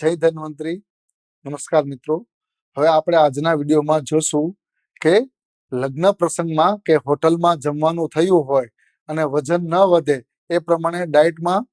જય ધન્વંતરી. નમસ્કાર મિત્રો. હવે આપણે આજના વિડીયોમાં જોશું કે લગ્ન પ્રસંગમાં કે હોટલમાં જમવાનું થયું હોય અને વજન ન વધે એ પ્રમાણે ડાયટમાં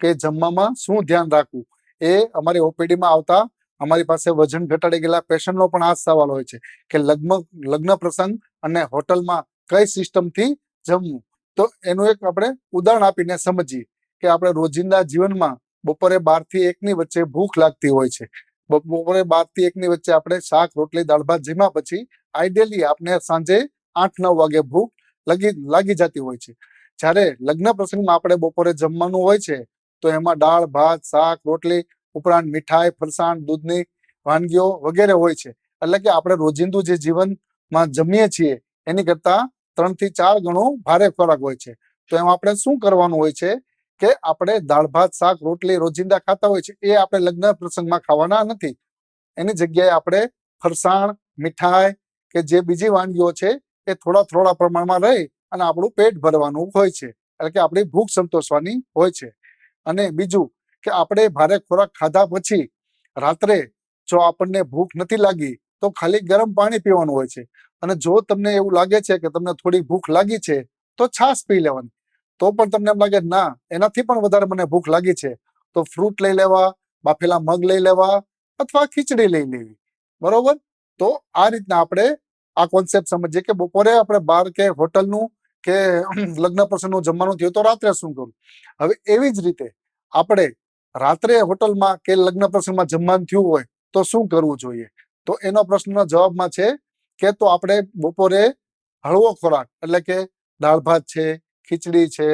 કે જમવામાં શું ધ્યાન રાખવું એ અમારી ઓપીડીમાં આવતા અમારી પાસે વજન ઘટાડી ગયેલા પેશન્ટનો પણ આ સવાલ હોય છે કે લગ્ન લગ્ન પ્રસંગ અને હોટલમાં કઈ સિસ્ટમથી જમવું? તો એનું એક આપણે ઉદાહરણ આપીને સમજીએ કે આપણે રોજિંદા જીવનમાં બપોરે બારથી એક ની વચ્ચે ભૂખ લાગતી હોય છે. બપોરે બારથી એક ની વચ્ચે આપણે શાક, રોટલી, દાળ, ભાત જમ્યા પછી આઈડિયલી આપણે સાંજે આઠ, નવ વાગે ભૂખ લાગી લાગી જતી હોય છે. જ્યારે લગ્ન પ્રસંગમાં આપણે બપોરે જમવાનું હોય છે, તો એમાં દાળ, ભાત, શાક, રોટલી, ઉપરાંત મીઠાઈ, ફરસાણ, દૂધની વાનગીઓ વગેરે હોય છે. એટલે કે આપણે રોજિંદુ જે જીવનમાં જમીએ છીએ, એની કરતા ત્રણથી ચાર ગણો ભારે ખોરાક હોય છે. તો એમાં આપણે શું કરવાનું હોય છે કે આપણે દાળ, ભાત, શાક, રોટલી, રોજિંદા ખાતા હોય છે, એ આપણે લગ્ન પ્રસંગમાં ખાવાના નથી. એની જગ્યાએ આપણે ફરસાણ, મીઠાઈ કે જે બીજી વાનગીઓ છે, એ થોડા થોડા પ્રમાણમાં રહી અને આપણું પેટ ભરવાનું હોય છે. એટલે કે આપણી ભૂખ સંતોષવાની હોય છે. અને બીજું કે આપણે ભારે ખોરાક ખાધા પછી રાત્રે જો આપણને ભૂખ નથી લાગી, તો ખાલી ગરમ પાણી પીવાનું હોય છે. અને જો તમને એવું લાગે છે કે તમને થોડી ભૂખ લાગી છે, તો છાશ પી લેવાની. તો પણ તમને એમ લાગે ના એનાથી પણ વધારે મને ભૂખ લાગી છે. તો ફ્રૂટ લઈ લેવા બાફેલા મગ લઈ લેવા અથવા ખીચડી લઈ લેવી. બરોબર? તો આ રીતના આપણે આ કોન્સેપ્ટ સમજીએ કે બપોરે આપણે બાર કે હોટલનું કે લગ્ન પ્રસંગનું જમવાનું થયું તો રાત્રે શું કરવું? હવે એવી જ રીતે આપણે રાત્રે હોટલમાં કે લગ્ન પ્રસંગમાં જમવાનું થયું હોય તો શું કરવું જોઈએ? તો એનો પ્રશ્નનો જવાબમાં છે કે તો આપણે બપોરે હળવો ખોરાક એટલે કે દાળ ભાત છે ખીચડી છે,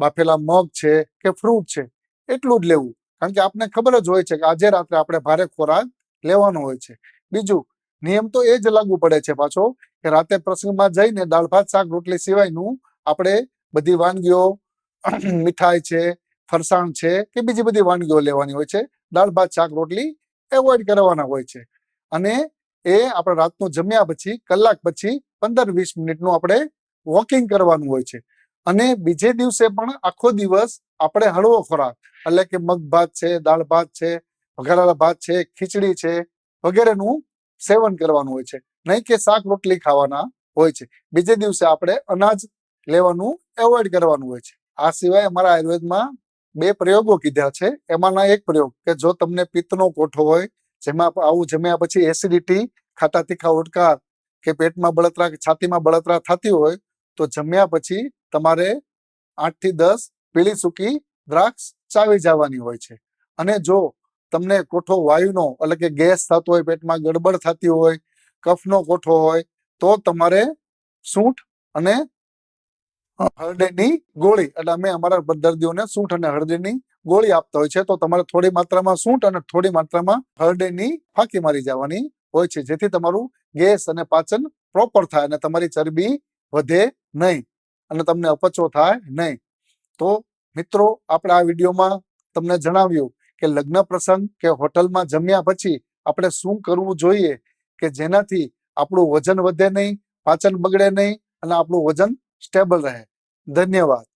બાફેલા મગ છે કે ફ્રૂટ છે, એટલું જ લેવું. કારણ કે આપને ખબર જ હોય છે કે આજે રાત્રે આપણે ભારે ખોરાક લેવાનો હોય છે. બીજું, નિયમ તો એ જ લાગુ પડે છે પાછો કે રાતે પ્રસંગમાં જઈને દાળ, ભાત, શાક, રોટલી સિવાયનું આપણે બધી વાનગીઓ મીઠાઈ છે, ફરસાણ છે કે બીજી બધી વાનગીઓ લેવાની હોય છે. દાળ, ભાત, શાક, રોટલી એવોઇડ કરવાના હોય છે. અને એ આપણે રાતનું જમ્યા પછી, કલાક પછી પંદર વીસ મિનિટનું આપણે વોકિંગ કરવાનું હોય છે. અને બીજે દિવસે પણ આખો દિવસ આપણે હળવો ખોરાક, એટલે કે મગ ભાત છે, દાળ ભાત છે, વઘારેલા ભાત છે, ખીચડી છે, વગેરેનું સેવન કરવાનું હોય છે. નહીં કે શાક રોટલી ખાવાના હોય છે. બીજે દિવસે આપણે અનાજ લેવાનું એવોઇડ કરવાનું હોય છે. આ સિવાય અમારા આયુર્વેદમાં બે પ્રયોગો કીધા છે. એમાંના એક પ્રયોગ કે જો તમને પિત્તનો કોઠો હોય, જેમાં આવું જમ્યા પછી એસિડિટી ખાટા તીખા ઓટકાર કે પેટમાં બળતરા કે છાતીમાં બળતરા થતી હોય, તો જમ્યા પછી તમારે આઠથી દસ પીળી સૂકી દ્રાક્ષ ચાવી જવાની હોય છે. અને જો તમને કોઠો વાયુનો એટલે કે ગેસ થતો હોય, પેટમાં ગડબડ થતી હોય, કફનો કોઠો હોય, તો તમારે સૂંઠ અને હળદરની ગોળી, એટલે અમે અમારા દર્દીઓને સૂંઠ અને હળદરની ગોળી આપતા હોય છે, તો તમારે થોડી માત્રામાં સૂંઠ અને થોડી માત્રામાં હળદરની ફાંકી મારી જવાની હોય છે, જેથી તમારું ગેસ અને પાચન પ્રોપર થાય અને તમારી ચરબી વધે નહીં. અને તમને અપચો થાય નહીં. તો મિત્રો, આપણે આ વિડીયોમાં તમને જણાવ્યું કે લગ્ન પ્રસંગ કે હોટલમાં જમ્યા પછી આપણે શું કરવું જોઈએ કે જેનાથી આપણું વજન વધે નહીં, પાચન બગડે નહીં અને આપણું વજન સ્ટેબલ રહે. ધન્યવાદ.